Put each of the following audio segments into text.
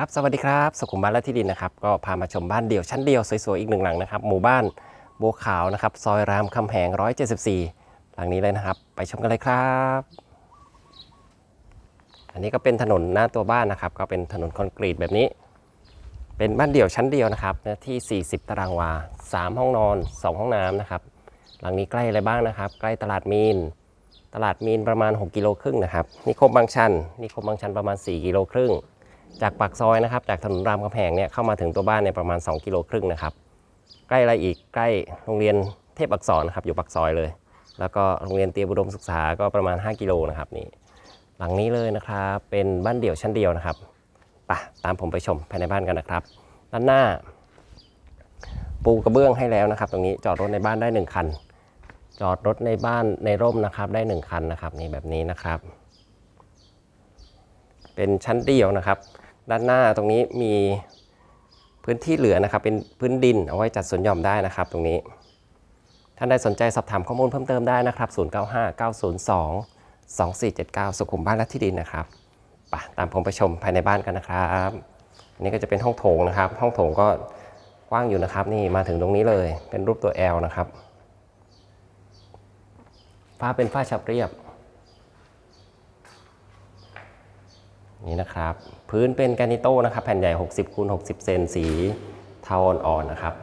ครับสวัสดีครับ สุขุมบ้านและที่ดินนะครับ ก็พามาชมบ้านเดี่ยวชั้นเดียวสวยๆอีกหนึ่งหลังนะครับ หมู่บ้านบัวขาวนะครับ ซอยรามคำแหง 174 หลังนี้เลยนะครับ ไปชมกันเลยครับ อันนี้ก็เป็นถนนหน้าตัวบ้านนะครับ ก็เป็นถนนคอนกรีตแบบนี้ เป็นบ้านเดี่ยวชั้นเดียวนะครับเนื้อที่ 40 ตารางวา 3 ห้องนอน 2 ห้องน้ำนะครับ หลังนี้ใกล้อะไรบ้างนะครับ ใกล้ตลาดมีน ตลาดมีนประมาณ 6 กิโลครึ่งนะครับ นิคมบางชัน นิคมบางชันประมาณ 4 กิโลครึ่ง จากปากซอยนะครับ จากถนนรามคำแหงเนี่ยเข้ามาถึงตัวบ้านเนี่ยประมาณ 2 กิโลครึ่งนะครับ ใกล้อะไรอีกใกล้โรงเรียนเทพอักษรนะครับอยู่ปากซอยเลย แล้วก็โรงเรียนเตรียมอุดมศึกษาก็ประมาณ 5 กิโลนะครับนี่หลังนี้เลยนะครับเป็นบ้านเดี่ยวชั้นเดียวนะครับไปะตามผมไปชมภายในบ้านกันนะครับ ด้านหน้า ปูกระเบื้องให้แล้วนะครับ ตรงนี้จอดรถในบ้านได้ 1 คัน จอดรถในบ้านในร่มนะครับได้ 1 คันนะครับนี่แบบนี้นะครับ เป็นชั้นเดียวนะครับ ด้านหน้าตรงนี้มีพื้นที่เหลือนะครับ เป็นพื้นดินเอาไว้จัดสวนหย่อมได้นะครับ ตรงนี้ ท่านใดสนใจสอบถามข้อมูลเพิ่มเติมได้นะครับ 095 902 2479 สุขุมบ้านและที่ดินนะครับไปตามผมไปชมภายในบ้านกันนะครับอันนี้ก็จะเป็นห้องโถงนะครับ ห้องโถงก็กว้างอยู่นะครับ นี่มาถึงตรงนี้เลย เป็นรูปตัว L นะครับ ฝ้าเป็นฝ้าฉับเรียบ นี่นะครับ พื้นเป็นแกนิโต้นะครับ แผ่นใหญ่ 60คูณ60 เซนสีเทาอ่อนๆนะครับ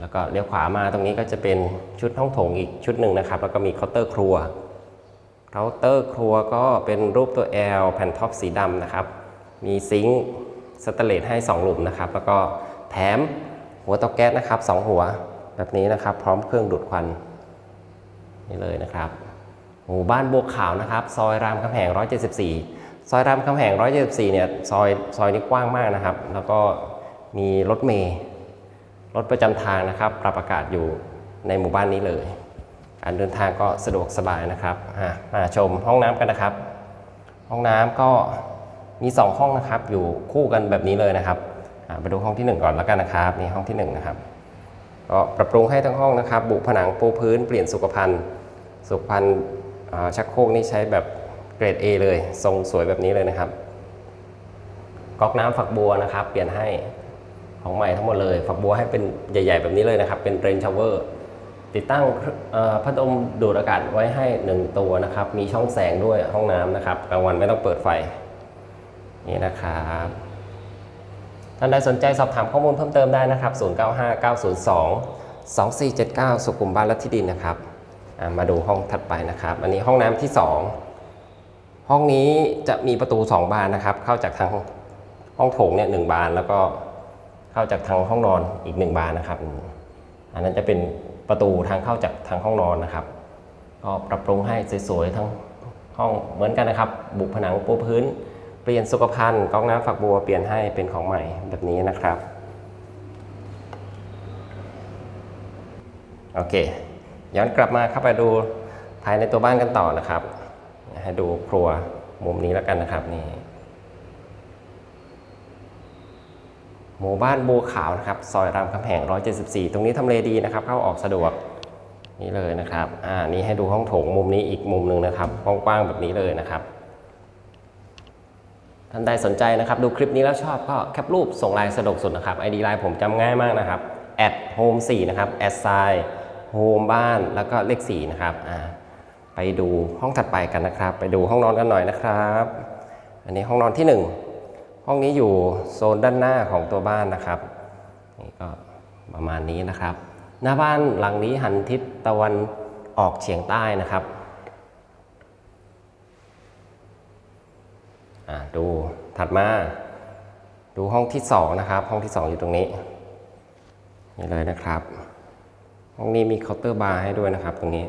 แล้วก็เลี้ยวขวามาตรงนี้ก็จะเป็นชุดห้องโถงอีกชุดหนึ่งนะครับ แล้วก็มีเคาน์เตอร์ครัว เคาน์เตอร์ครัวก็เป็นรูปตัว L แผ่นท็อปสีดำนะครับ มีซิงค์สแตนเลสให้ 2 หลุมนะครับ แล้วก็แถมหัวเตาแก๊สนะครับ 2 หัวแบบนี้นะครับ พร้อมเครื่องดูดควันนี่เลยนะครับหมู่บ้านบัวขาวนะครับ ซอยรามคำแหง 174 ซอยรามคำแหง 174 เนี่ยซอยซอยนี้กว้างมากนะครับ แล้วก็มีรถเมล์รถประจำทางนะครับ ปรับอากาศอยู่ในหมู่บ้านนี้เลยการเดินทางก็สะดวกสบายนะครับมาชมห้องน้ำกันนะครับ ห้องน้ำก็มี 2 ห้องนะครับ อยู่คู่กันแบบนี้เลยนะครับไปดูห้องที่ 1 ก่อนแล้วกันนะครับนี่ห้องที่ 1 นะครับ ก็ปรับปรุงให้ทั้งห้องนะครับ บุผนังปูพื้นเปลี่ยนสุขภัณฑ์สุขภัณฑ์ชักโครกนี่ใช้แบบ เกรด A เลย ทรงสวยแบบนี้เลยนะครับก๊อกน้ำฝักบัวนะครับ เปลี่ยนให้ของใหม่ทั้งหมดเลย ฝักบัวให้เป็นใหญ่ ๆ แบบนี้เลยนะครับ เป็นเรนชาวเวอร์ติดตั้งพัดลมดูดอากาศไว้ให้ 1 ตัวนะครับ มีช่องแสงด้วยห้องน้ำนะครับกลางวันไม่ต้องเปิดไฟ นี่นะครับท่านใดสนใจสอบถามข้อมูลเพิ่มเติมได้นะครับ 095902 2479 สุขุมบ้านและที่ดินนะครับ มาดูห้องถัดไปนะครับ อันนี้ห้องน้ำที่ 2 ห้องนี้จะมีประตู 2 บานนะครับ เข้าจากทางห้องโถงเนี่ยหนึ่งบานแล้วก็เข้าจากทางห้องนอนอีก 1 บานนะครับ อันนั้นจะเป็นประตูทางเข้าจากทางห้องนอนนะครับ ก็ปรับปรุงให้สวยๆทั้งห้องเหมือนกันนะครับ บุผนังปูพื้น เปลี่ยนสุขภัณฑ์ก๊อกน้ำฝักบัวเปลี่ยนให้เป็นของใหม่แบบนี้นะครับโอเคย้อนกลับมาเข้าไปดูภายในตัวบ้านกันต่อนะครับ ให้ดูครัวมุมนี้แล้วกันนะครับนี่หมู่บ้านบัวขาวนะครับ ซอยรามคำแหง 174 ตรงนี้ทำเลดีนะครับ เข้าออกสะดวกนี่เลยนะครับอ่านี่ให้ดูห้องโถงมุมนี้อีกมุมหนึ่งนะครับกว้างๆแบบนี้เลยนะครับท่านใดสนใจนะครับ ดูคลิปนี้แล้วชอบก็แคปรูปส่งไลน์สะดวกสุดนะครับ ID ไลน์ผมจำง่ายมากนะครับ at home 4นะครับ at sign home บ้านแล้วก็เลข4นะครับอ่า ไปดูห้องถัดไปกันนะครับ ไปดูห้องนอนกันหน่อยนะครับ อันนี้ห้องนอนที่ 1 ห้องนี้อยู่โซนด้านหน้าของตัวบ้านนะครับนี่ก็ประมาณนี้นะครับ หน้าบ้านหลังนี้หันทิศตะวันออกเฉียงใต้นะครับดูถัดมาดูห้องที่สองนะครับ ห้องที่สองอยู่ตรงนี้นี่เลยนะครับ ห้องนี้มีเคาน์เตอร์บาร์ให้ด้วยนะครับตรงนี้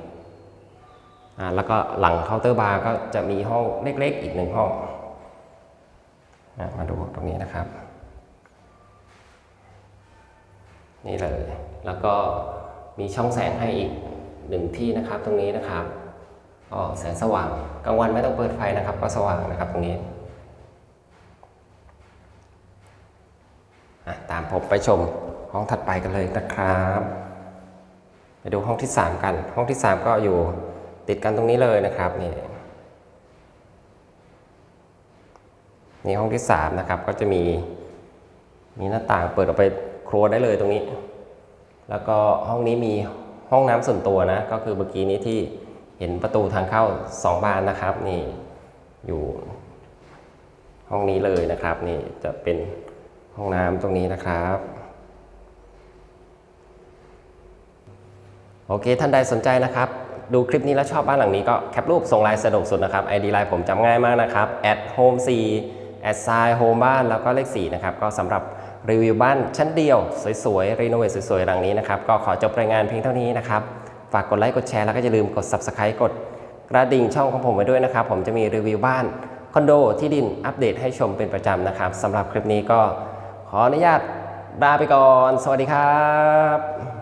แล้วก็หลังเคาน์เตอร์บาร์ก็จะมีห้องเล็กๆ อีกหนึ่งห้อง มาดูตรงนี้นะครับ นี่เลย แล้วก็มีช่องแสงให้อีกหนึ่งที่นะครับตรงนี้นะครับก็แสงสว่างกลางวันไม่ต้องเปิดไฟนะครับ ก็สว่างนะครับตรงนี้ตามผมไปชมห้องถัดไปกันเลยนะครับ ไปดูห้องที่ 3 กัน ห้องที่ 3 ก็อยู่ ติดกันตรงนี้เลยนะครับนี่นี่ห้องที่สามนะครับก็จะมีมีหน้าต่างเปิดออกไปครัวได้เลยตรงนี้ แล้วก็ห้องนี้มีห้องน้ำส่วนตัวนะ ก็คือเมื่อกี้นี้ที่เห็นประตูทางเข้าสองบานนะครับนี่อยู่ ห้องนี้เลยนะครับนี่จะเป็นห้องน้ำตรงนี้นะครับโอเค ท่านใดสนใจนะครับ ดูคลิปนี้แล้วชอบบ้านหลังนี้ก็แคปรูปส่งไลน์สะดวกสุดนะครับ ID ไลน์ผมจำง่ายมากนะครับ at home 4 at sign home บ้านแล้วก็เลข4นะครับก็สำหรับรีวิวบ้านชั้นเดียว สวยๆ รีโนเวทสวยๆ หลังนี้นะครับ ก็ขอจบรายงานเพียงเท่านี้นะครับ ฝากกดไลค์กดแชร์แล้วก็อย่าลืมกด subscribe กดกระดิ่งช่องของผมไว้ด้วยนะครับ ผมจะมีรีวิวบ้านคอนโดที่ดินอัปเดตให้ชมเป็นประจำนะครับสำหรับคลิปนี้ก็ขออนุญาตลาไปก่อน สวัสดีครับ